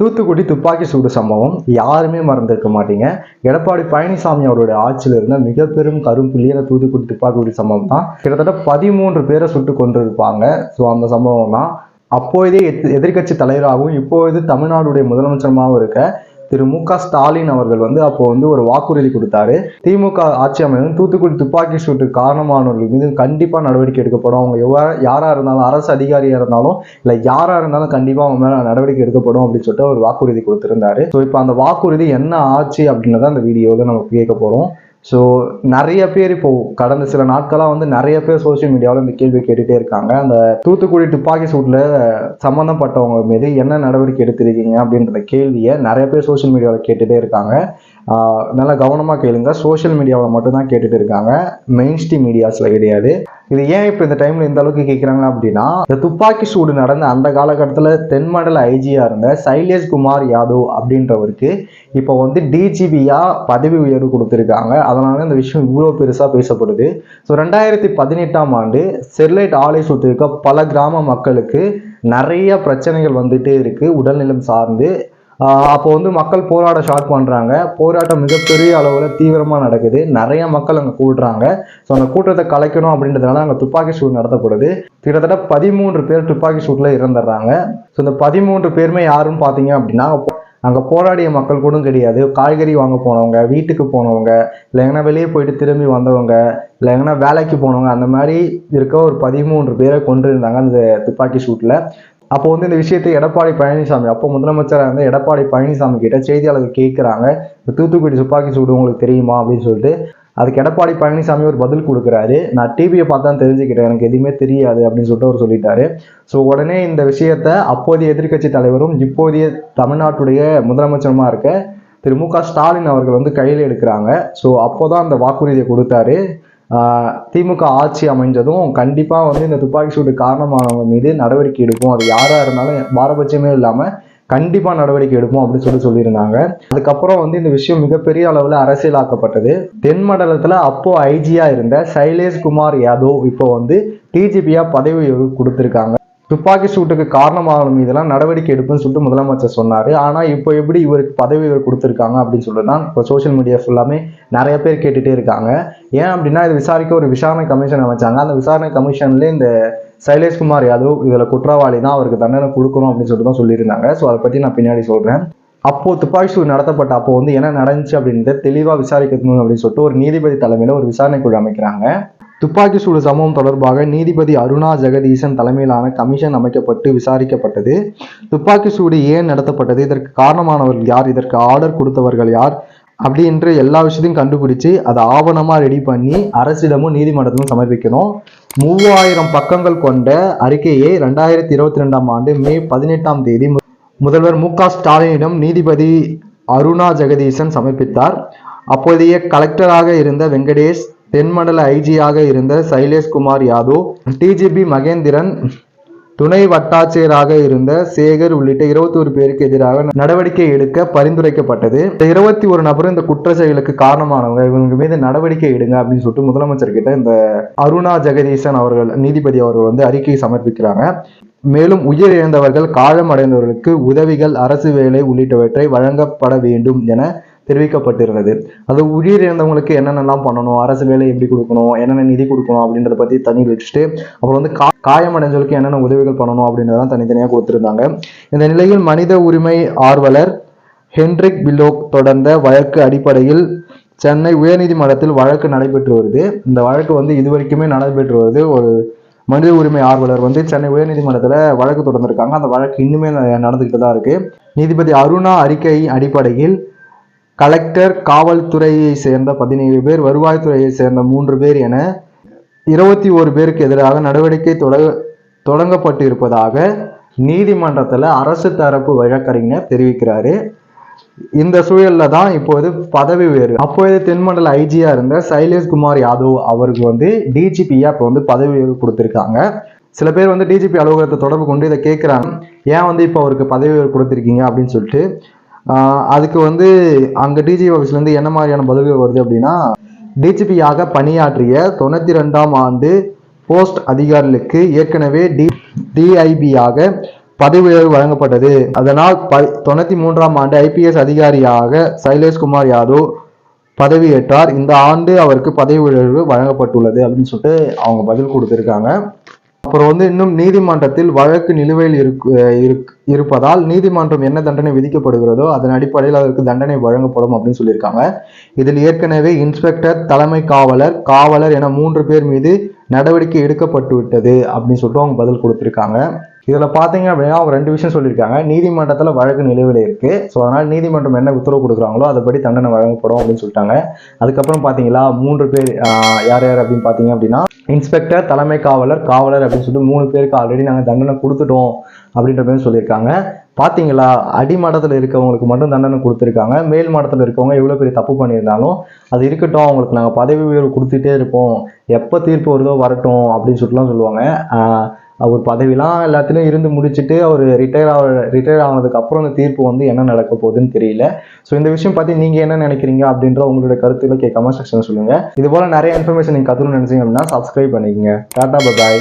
தூத்துக்குடி துப்பாக்கி சூடு சம்பவம். யாருமே மறந்துருக்க மாட்டீங்க. எடப்பாடி பழனிசாமி அவருடைய ஆட்சியில் இருந்த மிக பெரும் கரும்புள்ளியான தூத்துக்குடி துப்பாக்கி சூடு சம்பவம் தான் கிட்டத்தட்ட பதிமூன்று பேரை சுட்டு கொண்டிருப்பாங்க ஸோ அந்த சம்பவம் தான் அப்போதே எதிர்கட்சி தலைவராகவும் இப்போது தமிழ்நாடுடைய முதலமைச்சருமாகவும் இருக்க திரு மு க ஸ்டாலின் அவர்கள் வந்து அப்போ வந்து ஒரு வாக்குறுதி கொடுத்தாரு. திமுக ஆட்சி அமைந்து தூத்துக்குடி துப்பாக்கி சூட்டு காரணமானவர்கள் மீது கண்டிப்பாக நடவடிக்கை எடுக்கப்படும். அவங்க எவ்வளோ யாராக இருந்தாலும் அரசு அதிகாரியாக இருந்தாலும் இல்லை யாராக இருந்தாலும் கண்டிப்பாக அவங்க மேலே நடவடிக்கை எடுக்கப்படும் அப்படின்னு சொல்லிட்டு ஒரு வாக்குறுதி கொடுத்திருந்தாரு. ஸோ இப்போ அந்த வாக்குறுதி என்ன ஆச்சு அப்படின்றத அந்த வீடியோவில் நம்ம கேட்க போகிறோம் ஸோ நிறைய பேர் இப்போ கடந்த சில நாட்களாக வந்து நிறைய பேர் சோஷியல் மீடியாவில் இந்த கேள்வி கேட்டுகிட்டே இருக்காங்க. அந்த தூத்துக்குடி துப்பாக்கி சூட்டில் சம்மந்தப்பட்டவங்க மீது என்ன நடவடிக்கை எடுத்திருக்கீங்க அப்படின்ற கேள்வியை நிறைய பேர் சோஷியல் மீடியாவில் கேட்டுகிட்டே இருக்காங்க. நல்லா கவனமாக கேளுங்க. சோஷியல் மீடியாவில் மட்டும்தான் கேட்டுட்டு இருக்காங்க. மெயின் ஸ்ட்ரீம் மீடியாஸில் கிடையாது. இது ஏன் இப்போ இந்த டைமில் இந்த அளவுக்கு கேட்குறாங்க அப்படின்னா இந்த துப்பாக்கி சூடு நடந்த அந்த காலகட்டத்தில் தென் மண்டல ஐஜியாக இருந்த சைலேஷ் குமார் யாதவ் அப்படின்றவருக்கு இப்போ வந்து டிஜிபியாக பதவி உயர்வு கொடுத்துருக்காங்க. அதனால இந்த விஷயம் இவ்வளோ பெருசாக பேசப்படுது. ஸோ ரெண்டாயிரத்தி பதினெட்டாம் ஆண்டு ஸ்டெர்லைட் ஆலை சுட்டிருக்க பல கிராம மக்களுக்கு நிறைய பிரச்சனைகள் வந்துட்டே இருக்குது உடல்நலம் சார்ந்து அப்போ வந்து மக்கள் போராட ஸ்டார்ட் பண்ணுறாங்க போராட்டம் மிகப்பெரிய அளவில் தீவிரமாக நடக்குது. நிறைய மக்கள் அங்கே கூடுறாங்க. ஸோ அந்த கூட்டத்தை கலைக்கணும் அப்படின்றதுனால அங்கே துப்பாக்கி சூடு நடத்தப்படுது. கிட்டத்தட்ட பதிமூன்று பேர் துப்பாக்கி சூட்டில் இறந்துடுறாங்க. ஸோ இந்த பதிமூன்று பேருமே யாருன்னு பார்த்தீங்க அப்படின்னா அங்கே போராடிய மக்கள் கூட கிடையாது. காய்கறி வாங்க போனவங்க வீட்டுக்கு போனவங்க இல்லை எங்கன்னா வெளியே போயிட்டு திரும்பி வந்தவங்க இல்லை எங்கன்னா வேலைக்கு போனவங்க அந்த மாதிரி இருக்க ஒரு பதிமூன்று பேரை கொண்டு இருந்தாங்க அந்த துப்பாக்கி சூட்டில். அப்போ வந்து இந்த விஷயத்தை எடப்பாடி பழனிசாமி அப்போ முதலமைச்சராக இருந்த எடப்பாடி பழனிசாமி கிட்ட செய்தியாளர்கள் கேட்குறாங்க இந்த தூத்துக்குடி துப்பாக்கி சூடு உங்களுக்கு தெரியுமா அப்படின்னு சொல்லிட்டு அதுக்கு எடப்பாடி பழனிசாமி ஒரு பதில் கொடுக்குறாரு. நான் டிவியை பார்த்தா தெரிஞ்சுக்கிட்டேன். எனக்கு எதுவுமே தெரியாது அப்படின்னு சொல்லிட்டு அவர் சொல்லிட்டாரு. ஸோ உடனே இந்த விஷயத்த அப்போதைய எதிர்க்கட்சி தலைவரும் இப்போதைய தமிழ்நாட்டுடைய முதலமைச்சருமா இருக்க திரு மு க ஸ்டாலின் அவர்கள் வந்து கையில் எடுக்கிறாங்க. ஸோ அப்போதான் அந்த வாக்குறுதியை கொடுத்தாரு. திமுக ஆட்சி அமைஞ்சதும் கண்டிப்பாக வந்து இந்த துப்பாக்கி சூடு காரணமானவங்க மீது நடவடிக்கை எடுப்போம். அது யாராக இருந்தாலும் பாரபட்சமே இல்லாமல் கண்டிப்பாக நடவடிக்கை எடுப்போம் அப்படின்னு சொல்லி சொல்லியிருந்தாங்க. அதுக்கப்புறம் வந்து இந்த விஷயம் மிகப்பெரிய அளவில் அரசியலாக்கப்பட்டது. தென் மண்டலத்தில் அப்போ ஐஜியாக இருந்த சைலேஷ் குமார் யாதவ் இப்போ வந்து டிஜிபியாக பதவி கொடுத்துருக்காங்க. துப்பாக்கி சூட்டுக்கு காரணமாக மீதெல்லாம் நடவடிக்கை எடுப்புன்னு சொல்லிட்டு முதலமைச்சர் சொன்னார். ஆனால் இப்போ எப்படி இவருக்கு பதவி உயர்வு கொடுத்துருக்காங்க அப்படின்னு சொல்லிட்டு தான் இப்போ சோஷியல் மீடியா ஃபுல்லாமே நிறைய பேர் கேட்டுகிட்டே இருக்காங்க. ஏன் அப்படின்னா இது விசாரிக்க ஒரு விசாரணை கமிஷன் அமைச்சாங்க. அந்த விசாரணை கமிஷன்லேயே இந்த சைலேஷ்குமார் யாதவ் இதில் குற்றவாளி தான் அவருக்கு தண்டனை கொடுக்கணும் அப்படின்னு சொல்லிட்டு தான் சொல்லியிருந்தாங்க. ஸோ அதை பற்றி நான் பின்னாடி சொல்கிறேன் அப்போ துப்பாக்கி சூடு நடத்தப்பட்ட அப்போ வந்து என்ன நடந்துச்சு அப்படின்றத தெளிவாக விசாரிக்கணும் அப்படின்னு சொல்லிட்டு ஒரு நீதிபதி தலைமையில் ஒரு விசாரணை குழு அமைக்கிறாங்க. துப்பாக்கி சூடு சம்பவம் தொடர்பாக நீதிபதி அருணா ஜெகதீசன் தலைமையிலான கமிஷன் அமைக்கப்பட்டு விசாரிக்கப்பட்டது. துப்பாக்கி சூடு ஏன் நடத்தப்பட்டது? இதற்கு காரணமானவர்கள் யார்? இதற்கு ஆர்டர் கொடுத்தவர்கள் யார்? அப்படின்ற எல்லா விஷயத்தையும் கண்டுபிடிச்சு அதை ஆவணமாக ரெடி பண்ணி அரசிடமும் நீதிமன்றத்திலும் சமர்ப்பிக்கணும். மூவாயிரம் பக்கங்கள் கொண்ட அறிக்கையை ரெண்டாயிரத்தி இருபத்தி ரெண்டாம் ஆண்டு மே பதினெட்டாம் தேதி மு- முதல்வர் மு க ஸ்டாலினிடம் நீதிபதி அருணா ஜெகதீசன் சமர்ப்பித்தார். அப்போதைய கலெக்டராக இருந்த வெங்கடேஷ் தென்மண்டல ஐஜியாக இருந்த சைலேஷ்குமார் யாதவ் டிஜிபி மகேந்திரன் துணை வட்டாட்சியராக இருந்த சேகர் உள்ளிட்ட இருபத்தி ஒரு பேருக்கு எதிராக நடவடிக்கை எடுக்க பரிந்துரைக்கப்பட்டது. இந்த இருபத்தி ஒரு நபரும் இந்த குற்ற செயலுக்கு காரணமானவங்க. இவங்க மீது நடவடிக்கை எடுங்க அப்படின்னு சொல்லிட்டு முதலமைச்சர் கிட்ட இந்த அருணா ஜெகதீசன் அவர்கள் நீதிபதி அவர்கள் வந்து அறிக்கையை சமர்ப்பிக்கிறாங்க. மேலும் உயிர் இழந்தவர்கள் காயமடைந்தவர்களுக்கு உதவிகள் அரசு வேலை உள்ளிட்டவற்றை வழங்கப்பட வேண்டும் என தெரிவிக்கப்பட்டிருந்தது. அது உயிர் இழந்தவங்களுக்கு என்னென்னலாம் பண்ணணும் அரசு வேலை எப்படி கொடுக்கணும் என்னென்ன நிதி கொடுக்கணும் அப்படின்றத பற்றி தனி வச்சுட்டு அப்புறம் வந்து கா காயமடைஞ்சவர்களுக்கு என்னென்ன உதவிகள் பண்ணணும் அப்படின்றதான் தனித்தனியாக கொடுத்துருந்தாங்க. இந்த நிலையில் மனித உரிமை ஆர்வலர் ஹென்ரிக் பில்லோக் தொடர்ந்த வழக்கு அடிப்படையில் சென்னை உயர்நீதிமன்றத்தில் வழக்கு நடைபெற்று வருது. இந்த வழக்கு வந்து இதுவரைக்குமே நடைபெற்று வருது. ஒரு மனித உரிமை ஆர்வலர் வந்து சென்னை உயர்நீதிமன்றத்தில் வழக்கு தொடர்ந்திருக்காங்க. அந்த வழக்கு இன்னுமே நடந்துக்கிட்டு தான் இருக்கு. நீதிபதி அருணா அறிக்கை அடிப்படையில் கலெக்டர் காவல்துறையை சேர்ந்த பதினேழு பேர் வருவாய்த்துறையை சேர்ந்த மூன்று பேர் என இருபத்தி ஒரு பேருக்கு எதிராக நடவடிக்கை தொட தொடங்கப்பட்டிருப்பதாக நீதிமன்றத்தில் அரசு தரப்பு வழக்கறிஞர் தெரிவிக்கிறாரு. இந்த சூழல்ல தான் இப்போது பதவி உயர்வு. அப்போது தென்மண்டல ஐஜியா இருந்த சைலேஷ் குமார் யாதவ் அவருக்கு வந்து டிஜிபியா இப்போ வந்து பதவி உயர்வு கொடுத்துருக்காங்க. சில பேர் வந்து டிஜிபி அலுவலகத்தை தொடர்பு கொண்டு இதை கேட்குறாங்க ஏன் வந்து இப்போ அவருக்கு பதவி உயர்வு கொடுத்துருக்கீங்க அப்படின்னு சொல்லிட்டு அதுக்கு வந்து அங்கே டிஜிபி ஆஃபீஸ்லேருந்து என்ன மாதிரியான பதில்கள் வருது அப்படின்னா டிஜிபியாக பணியாற்றிய தொண்ணூற்றி ரெண்டாம் ஆண்டு போஸ்ட் அதிகாரிகளுக்கு ஏற்கனவே டி டிஐபியாக பதவி உயர்வு வழங்கப்பட்டது. அதனால் ப தொண்ணூற்றி மூன்றாம் ஆண்டு ஐபிஎஸ் அதிகாரியாக சைலேஷ்குமார் யாதவ் பதவியேற்றார். இந்த ஆண்டு அவருக்கு பதவி உயர்வு வழங்கப்பட்டுள்ளது அப்படின்னு சொல்லிட்டு அவங்க பதில் கொடுத்துருக்காங்க. அப்புறம் வந்து இன்னும் நீதிமன்றத்தில் வழக்கு நிலுவையில் இருக்- இருப்பதால் நீதிமன்றம் என்ன தண்டனை விதிக்கப்படுகிறதோ அதன் அடிப்படையில் அதற்கு தண்டனை வழங்கப்படும் அப்படின்னு சொல்லியிருக்காங்க. இதில் ஏற்கனவே இன்ஸ்பெக்டர் தலைமை காவலர் காவலர் என மூன்று பேர் மீது நடவடிக்கை எடுக்கப்பட்டு விட்டது அப்படின்னு சொல்லிட்டு அவங்க பதில் கொடுத்திருக்காங்க. இதில் பார்த்தீங்க அப்படின்னா அவங்க ரெண்டு விஷயம் சொல்லியிருக்காங்க. நீதிமன்றத்தில் வழக்கு நிலுவையில் இருக்குது ஸோ அதனால் நீதிமன்றம் என்ன உத்தரவு கொடுக்குறாங்களோ அதுபடி தண்டனை வழங்கப்படும் அப்படின்னு சொல்லிட்டாங்க. அதுக்கப்புறம் பார்த்தீங்களா மூன்று பேர் யார் யார் அப்படின்னு பார்த்தீங்க அப்படின்னா இன்ஸ்பெக்டர் தலைமை காவலர் காவலர் அப்படின்னு சொல்லிட்டு மூணு பேருக்கு ஆல்ரெடி நாங்கள் தண்டனை கொடுத்துட்டோம் அப்படின்ற மாதிரி சொல்லியிருக்காங்க. பார்த்தீங்களா அடிமடத்தில் இருக்கவங்களுக்கு மட்டும் தண்டனை கொடுத்துருக்காங்க. மேல் மடத்தில் இருக்கவங்க எவ்வளோ பெரிய தப்பு பண்ணியிருந்தாலும் அது இருக்கட்டும் அவங்களுக்கு நாங்கள் பதவி உயர்வு கொடுத்துட்டே இருப்போம். எப்போ தீர்ப்பு வருதோ வரட்டும் அப்படின்னு சொல்லிட்டுலாம் சொல்லுவாங்க. அவர் பதவிலாம் எல்லாத்துலேயும் இருந்து முடிச்சுட்டு அவர் ரிட்டையர் ஆக ரிட்டையர் ஆனதுக்கு அப்புறம் அந்த தீர்ப்பு வந்து என்ன நடக்க போகுதுன்னு தெரியல. ஸோ இந்த விஷயம் பற்றி நீங்கள் என்ன நினைக்கிறீங்க அப்படின்ற உங்களுடைய கருத்துக்களை கமெண்ட் செக்ஷன் சொல்லுங்கள் இது போல் நிறைய இன்ஃபர்மேஷன் நீங்கள் கற்றுக்கணும்னு நினைச்சீங்க அப்படின்னா சப்ஸ்கிரைப் பண்ணிக்கங்க. டாடா பாய்